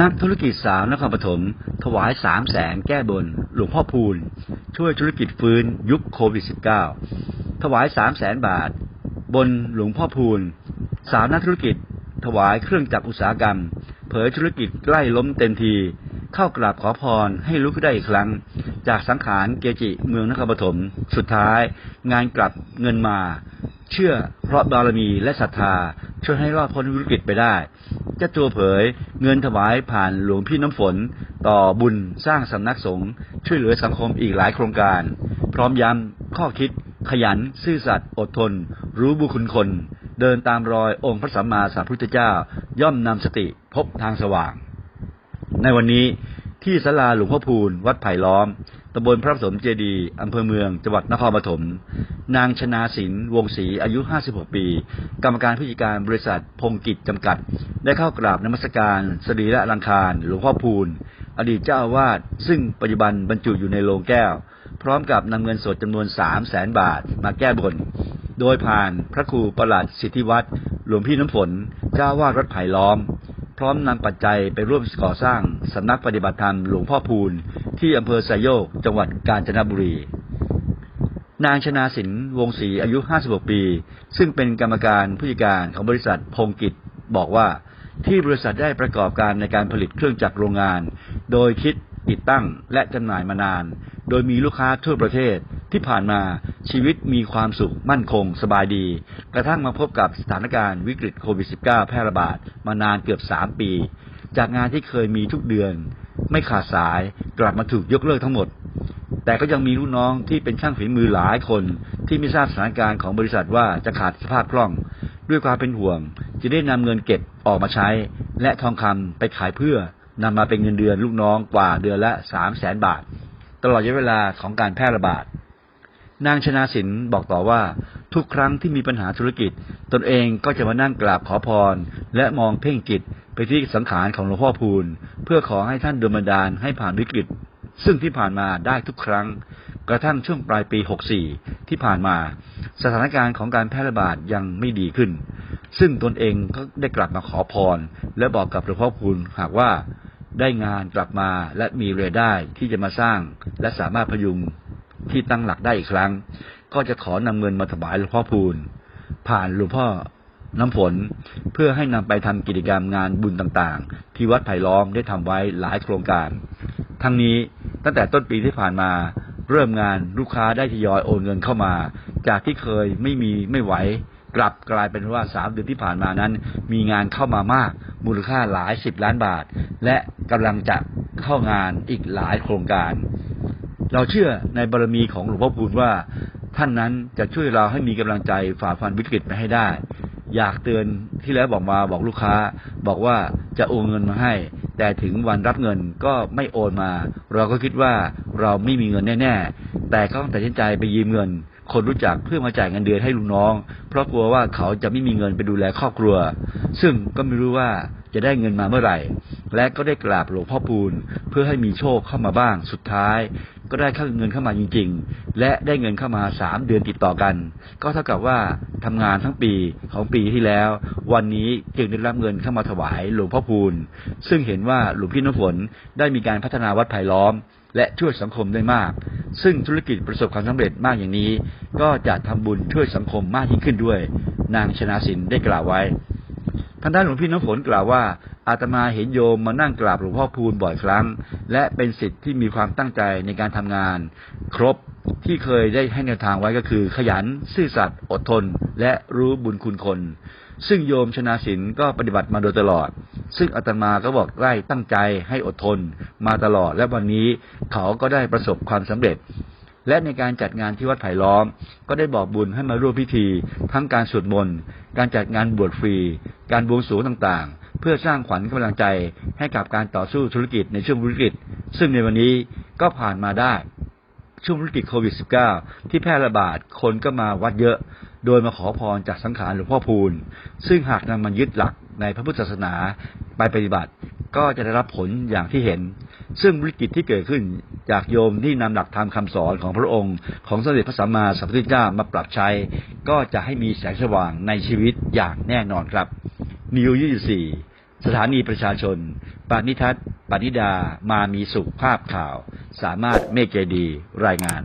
นักธุรกิจสาวนครปฐมถวายสามแสนแก้บน หลวงพ่อพูนช่วยธุรกิจฟื้นยุคโควิด -19 ถวายสามแสนบาท บนหลวงพ่อพูนสาวนักธุรกิจ ถวายเครื่องจักรอุตสาหกรรม เผยธุรกิจใกล้ล้มเต็มที เข้ากราบขอพรให้ลุกขึ้นได้อีกครั้ง จากสังขารเกจิเมืองนครปฐมสุดท้าย งานกลับเงินมา เชื่อเพราะบารมีและศรัทธาช่วยให้รอดพ้นวิกฤตไปได้ จ้าตัวเผย เงินถวายผ่านหลวงพี่น้ำฝน ต่อบุญสร้างสำนักสงฆ์ช่วยเหลือสังคมอีกหลายโครงการ พร้อมย้ำข้อคิด ขยัน ซื่อสัตย์อดทน รู้บุคุณคน เดินตามรอยองค์พระสัมมาสัมพุทธเจ้า ย่อมนำสติพบทางสว่าง ในวันนี้ที่ศาลาหลวงพ่อพูนวัดไผ่ล้อมำบลพระสมเจดีอำเภอเมือง จังหวัดนครปฐม นางชนาสินวงศรี อายุ 56 ปี กรรมการผู้จัดการบริษัทพงกิจจำกัด ได้เข้ากราบนมัสการสรีระลังคาร หลวงพ่อพูน อดีตเจ้าอาวาส ซึ่งปัจจุบันบรรจุอยู่ในโลงแก้ว พร้อมกับนำเงินสดจำนวน 3 0 0แสนบาท มาแก้บน โดยผ่านพระครูประหลัดสิทธิวัตรหลวงพี่น้ำฝน เจ้าวาดวัดไผ่ล้อม พร้อมนำปัจจัยไปร่วมก่อสร้างสำนักปฏิบัติธรรมหลวงพ่อพูนที่อำเภอไซโยก จังหวัดกาญจนบุรี นางชนาสินวงศรีอายุ 56 ปี ซึ่งเป็นกรรมการผู้จัดการของบริษัทพงกิจบอกว่าที่บริษัทได้ประกอบการในการผลิตเครื่องจักรโรงงาน โดยคิดติดตั้งและจำหน่ายมานาน โดยมีลูกค้าทั่วประเทศ ที่ผ่านมาชีวิตมีความสุขมั่นคง สบายดี กระทั่งมาพบกับสถานการณ์วิกฤตโควิด -19 แพร่ระบาดมานานเกือบ 3 ปี จากงานที่เคยมีทุกเดือน ไม่ขาดสายกลับมาถูกยกเลิกทั้งหมด แต่ก็ยังมีลูกน้องที่เป็นช่างฝีมือหลายคน ที่ไม่ทราบสถานการณ์ของบริษัทว่าจะขาดสภาพคล่อง ด้วยความเป็นห่วงจะได้นำเงินเก็บออกมาใช้ และทองคำไปขายเพื่อนำมาเป็นเงินเดือนลูกน้องกว่าเดือนละสามแสนบาท ตลอดระยะเวลาของการแพร่ระบาด นางชนาสินบอกต่อว่า ทุกครั้งที่มีปัญหาธุรกิจ ตนเองก็จะมานั่งกราบขอพร และมองเพ่งจิตไปที่สังขารของหลวงพ่อพูนเพื่อขอให้ท่านดลบันดาลให้ผ่านวิกฤต ซึ่งที่ผ่านมาได้ทุกครั้ง กระทั่งช่วงปลายปี 64 ที่ผ่านมา สถานการณ์ของการแพร่ระบาดยังไม่ดีขึ้น ซึ่งตนเองก็ได้กลับมาขอพร และบอกกับหลวงพ่อพูนหากว่าได้งานกลับมาและมีเรายได้ที่จะมาสร้าง และสามารถพยุง ที่ตั้งหลักได้อีกครั้ง ก็จะขอนำเงินมาถวายหลวงพ่อพูนผ่านหลวงพ่อน้ำฝนเพื่อให้นำไปทำกิจกรรมงานบุญต่างๆ ที่วัดไผ่ล้อมได้ทำไว้หลายโครงการ ทั้งนี้ตั้งแต่ต้นปีที่ผ่านมา เริ่มงานลูกค้าได้ทยอยโอนเงินเข้ามา จากที่เคยไม่มีไม่ไหว กลับกลายเป็นว่าสามเดือนที่ผ่านมานั้น มีงานเข้ามามากมูลค่าหลายสิบล้านบาท และกำลังจะเข้างานอีกหลายโครงการ เราเชื่อในบารมีของหลวงพ่อพูนว่าท่านนั้นจะช่วยเราให้มีกำลังใจฝ่าฟันวิกฤตไปให้ได้ อยากเตือนที่แล้วบอกมาบอกลูกค้า บอกว่าจะโอนเงินมาให้ แต่ถึงวันรับเงินก็ไม่โอนมา เราก็คิดว่าเราไม่มีเงินแน่ ๆ แต่ก็ต้องตัดสินใจไปยืมเงิน คนรู้จักเพื่อมาจ่ายเงินเดือนให้ลูกน้อง เพราะกลัวว่าเขาจะไม่มีเงินไปดูแลครอบครัว ซึ่งก็ไม่รู้ว่าจะได้เงินมาเมื่อไหร่ และก็ได้กราบหลวงพ่อปูนเพื่อให้มีโชคเข้ามาบ้างสุดท้าย ก็ได้เข้าเงินเข้ามาจริง ๆ และได้เงินเข้ามาสามเดือนติดต่อกัน ก็เท่ากับว่าทำงานทั้งปีของปีที่แล้ว วันนี้จึงได้รับเงินเข้ามาถวายหลวงพ่อพูนซึ่งเห็นว่าหลวงพี่น้ำฝนได้มีการพัฒนาวัดไผ่ล้อม และช่วยสังคมได้มาก ซึ่งธุรกิจประสบความสำเร็จมากอย่างนี้ ก็จะทำบุญช่วยสังคมมากยิ่งขึ้นด้วย นางชนาสินได้กล่าวไว้ ทางด้านหลวงพี่น้ำฝนกล่าวว่า อาตมาเห็นโยมมานั่งกราบหลวงพ่อพูนบ่อยครั้ง และเป็นสิทธิ์ที่มีความตั้งใจในการทำงาน ครบที่เคยได้ให้แนวทางไว้ก็คือ ขยันซื่อสัตย์อดทน และรู้บุญคุณคน ซึ่งโยมชนาสินก็ปฏิบัติมาโดยตลอด ซึ่งอาตมาก็บอกไล่ตั้งใจให้อดทน มาตลอดและวันนี้เขาก็ได้ประสบความสำเร็จ และในการจัดงานที่วัดไผ่ล้อม ก็ได้บอกบุญให้มาร่วมพิธี ทั้งการสวดมนต์ การจัดงานบวชฟรี การบวงสรวงต่างๆ เพื่อสร้างขวัญกำลังใจให้กับการต่อสู้ธุรกิจในช่วงวิกฤต ซึ่งในวันนี้ก็ผ่านมาได้ช่วงวิกฤตโควิด -19 ที่แพร่ระบาดคนก็มาวัดเยอะ โดยมาขอพรจากสังขารหลวงพ่อพูน ซึ่งหากนำมันยึดหลักในพระพุทธศาสนาไปปฏิบัติ ก็จะได้รับผลอย่างที่เห็น ซึ่งวิกฤตที่เกิดขึ้นจากโยมที่นำหลักธรรมคำสอนของพระองค์ ของสมเด็จพระสัมมาสัมพุทธเจ้ามาปรับใช้ ก็จะให้มีแสงสว่างในชีวิตอย่างแน่นอนครับนิวยี่สถานีประชาชน ปานิทัศน์ปานิดา มามีสุขภาพข่าว สามารถเมฆเจดี รายงาน